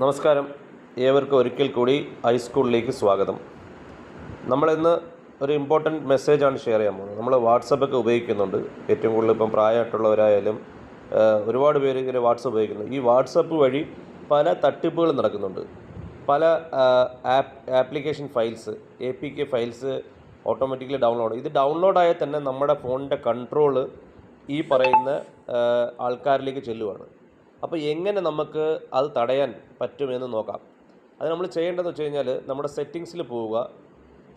നമസ്കാരം. ഏവർക്കും ഒരിക്കൽ കൂടി ഹൈസ്കൂളിലേക്ക് സ്വാഗതം. നമ്മളിന്ന് ഒരു ഇമ്പോർട്ടന്റ് മെസ്സേജാണ് ഷെയർ ചെയ്യാൻ പോകുന്നത്. നമ്മൾ വാട്സപ്പൊക്കെ ഉപയോഗിക്കുന്നുണ്ട്. ഏറ്റവും കൂടുതൽ ഇപ്പം പ്രായമായിട്ടുള്ളവരായാലും ഒരുപാട് പേര് ഇങ്ങനെ വാട്സപ്പ് ഉപയോഗിക്കുന്നു. ഈ വാട്സപ്പ് വഴി പല തട്ടിപ്പുകൾ നടക്കുന്നുണ്ട്. പല app application files A P K files automatically download ഇത് ഡൗൺലോഡ് ആയാൽ തന്നെ നമ്മുടെ ഫോണിന്റെ കൺട്രോൾ ഈ പറയുന്ന ആൾക്കാരിലേക്ക് ചെല്ലുവാണ്. അപ്പോൾ എങ്ങനെ നമുക്ക് അത് തടയാൻ പറ്റുമെന്ന് നോക്കാം. അത് നമ്മൾ ചെയ്യേണ്ടതെന്ന് വെച്ച് കഴിഞ്ഞാൽ നമ്മുടെ സെറ്റിങ്സിൽ പോവുക.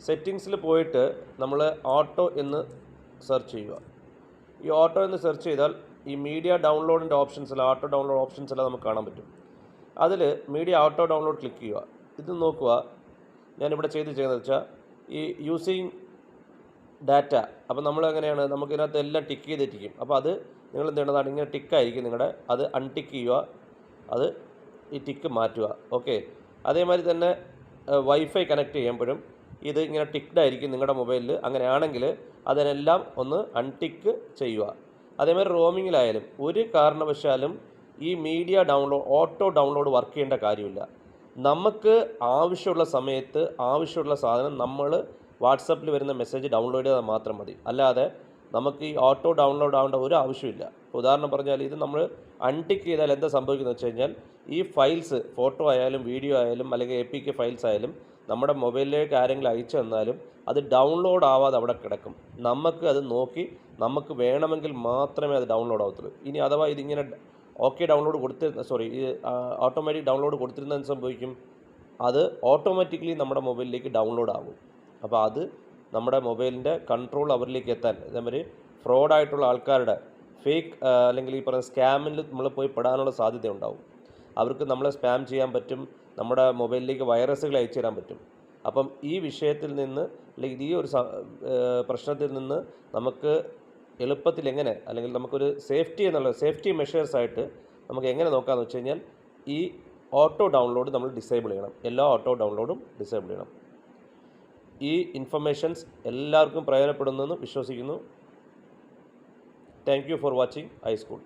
സെറ്റിങ്സിൽ പോയിട്ട് നമ്മൾ ഓട്ടോ എന്ന് സെർച്ച് ചെയ്യുക. ഈ ഓട്ടോ എന്ന് സെർച്ച് ചെയ്താൽ ഈ മീഡിയ ഡൗൺലോഡിന്റെ ഓപ്ഷൻസിൽ ഓട്ടോ ഡൗൺലോഡ് ഓപ്ഷൻസെല്ലാം നമുക്ക് കാണാൻ പറ്റും. അതിൽ മീഡിയ ഓട്ടോ ഡൗൺലോഡ് ക്ലിക്ക് ചെയ്യുക. ഇത് നോക്കുക. ഞാനിവിടെ ചെയ്ത് ചെയ്യുന്നത് വെച്ചാൽ ഈ യൂസിങ് ഡാറ്റ അപ്പോൾ നമ്മൾ എങ്ങനെയാണ്? നമുക്ക് ഇതിനകത്ത് എല്ലാം ടിക്ക് ചെയ്തിരിക്കും. അപ്പോൾ അത് നിങ്ങൾ എന്ത് ചെയ്യേണ്ടതാണ് ഇങ്ങനെ ടിക്കായിരിക്കും നിങ്ങളുടെ അത് അൺടിക്ക് ചെയ്യുക. അത് ഈ ടിക്ക് മാറ്റുക. ഓക്കെ അതേമാതിരി തന്നെ വൈഫൈ കണക്ട് ചെയ്യുമ്പോഴും ഇത് ഇങ്ങനെ ടിക്ഡ് ആയിരിക്കും നിങ്ങളുടെ മൊബൈലിൽ അങ്ങനെയാണെങ്കിൽ അതിനെല്ലാം ഒന്ന് അൺടിക്ക് ചെയ്യുക. അതേമാതിരി റോമിങ്ങിലായാലും ഒരു കാരണവശാലും ഈ media download auto download work ചെയ്യേണ്ട കാര്യമില്ല. നമുക്ക് ആവശ്യമുള്ള സമയത്ത് ആവശ്യമുള്ള സാധനം നമ്മൾ വാട്സപ്പിൽ വരുന്ന മെസ്സേജ് ഡൗൺലോഡ് ചെയ്താൽ മാത്രം മതി. അല്ലാതെ നമുക്ക് ഈ ഓട്ടോ ഡൗൺലോഡ് ആവേണ്ട ഒരു ആവശ്യമില്ല. ഉദാഹരണം പറഞ്ഞാൽ ഇത് നമ്മൾ അൺടിക്ക് ചെയ്താൽ എന്താ സംഭവിക്കുന്നത് വെച്ച് കഴിഞ്ഞാൽ ഈ ഫയൽസ് ഫോട്ടോ ആയാലും വീഡിയോ ആയാലും അല്ലെങ്കിൽ എ പി കെ ഫയൽസ് ആയാലും നമ്മുടെ മൊബൈലിലേക്ക് ആരെങ്കിലും അയച്ചു തന്നാലും അത് ഡൗൺലോഡ് ആവാതെ അവിടെ കിടക്കും. നമുക്ക് അത് നോക്കി നമുക്ക് വേണമെങ്കിൽ മാത്രമേ അത് ഡൗൺലോഡ് ആവത്തുള്ളൂ. ഇനി അഥവാ ഇതിങ്ങനെ ഓക്കെ ഡൗൺലോഡ് കൊടുത്തിരുന്ന സോറി ഇത് ഓട്ടോമാറ്റിക് ഡൗൺലോഡ് കൊടുത്തിരുന്നതെന്ന് സംഭവിക്കും? അത് ഓട്ടോമാറ്റിക്കലി നമ്മുടെ മൊബൈലിലേക്ക് ഡൗൺലോഡ് ആകും. അപ്പോൾ അത് നമ്മുടെ മൊബൈലിന്റെ കൺട്രോൾ അവരിലേക്ക് എത്താൻ. അതേമാതിരി ഫ്രോഡായിട്ടുള്ള ആൾക്കാരുടെ ഫേക്ക് അല്ലെങ്കിൽ ഈ പറയുന്ന സ്കാമിൽ നമ്മൾ പോയി പെടാനുള്ള സാധ്യത ഉണ്ടാവും അവർക്ക് നമ്മളെ സ്പാം ചെയ്യാൻ പറ്റും നമ്മുടെ മൊബൈലിലേക്ക് വൈറസുകൾ അയച്ചു തരാൻ പറ്റും. അപ്പം ഈ വിഷയത്തിൽ നിന്ന് അല്ലെങ്കിൽ ഈ ഒരു പ്രശ്നത്തിൽ നിന്ന് നമുക്ക് എളുപ്പത്തിൽ എങ്ങനെ അല്ലെങ്കിൽ നമുക്കൊരു സേഫ്റ്റി എന്നുള്ള സേഫ്റ്റി മെഷേഴ്സ് ആയിട്ട് നമുക്ക് എങ്ങനെ നോക്കാമെന്ന് വെച്ച് കഴിഞ്ഞാൽ ഈ ഓട്ടോ ഡൗൺലോഡ് നമ്മൾ ഡിസേബിൾ ചെയ്യണം. എല്ലാ ഓട്ടോ ഡൗൺലോഡും ഡിസേബിൾ ചെയ്യണം. ഈ ഇൻഫർമേഷൻസ് എല്ലാവർക്കും പ്രയോജനപ്പെടുന്നെന്ന് വിശ്വസിക്കുന്നു. Thank you for watching high school